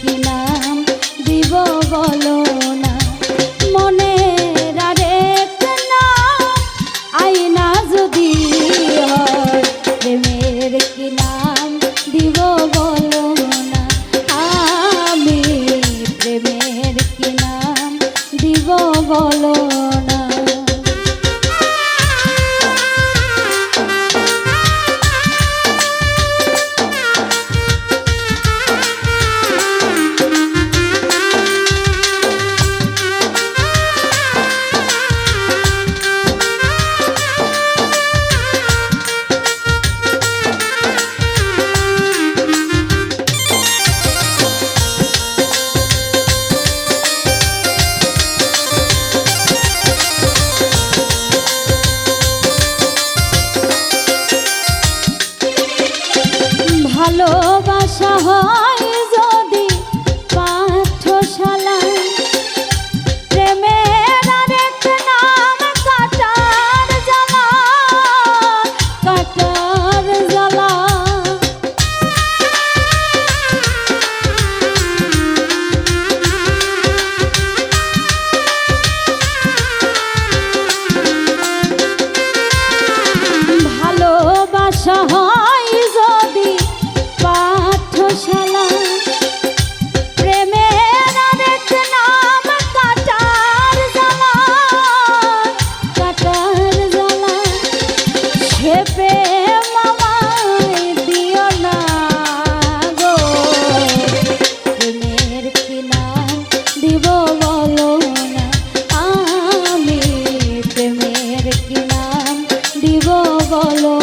কি নাম দিব বলো না। 下我。follow.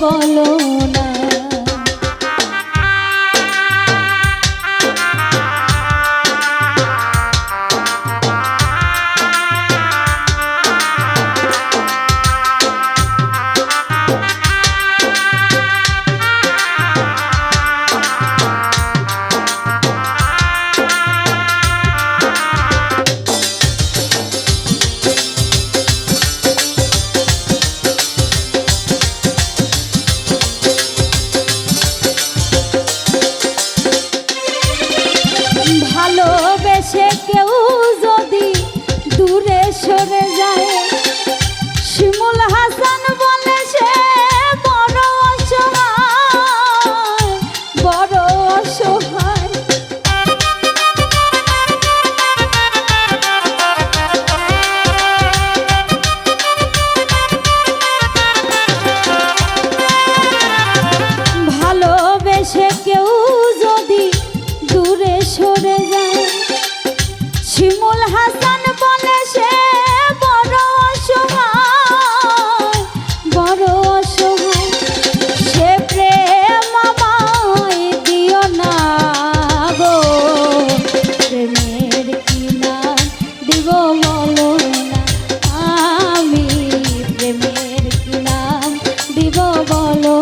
বলো না। দিব বলো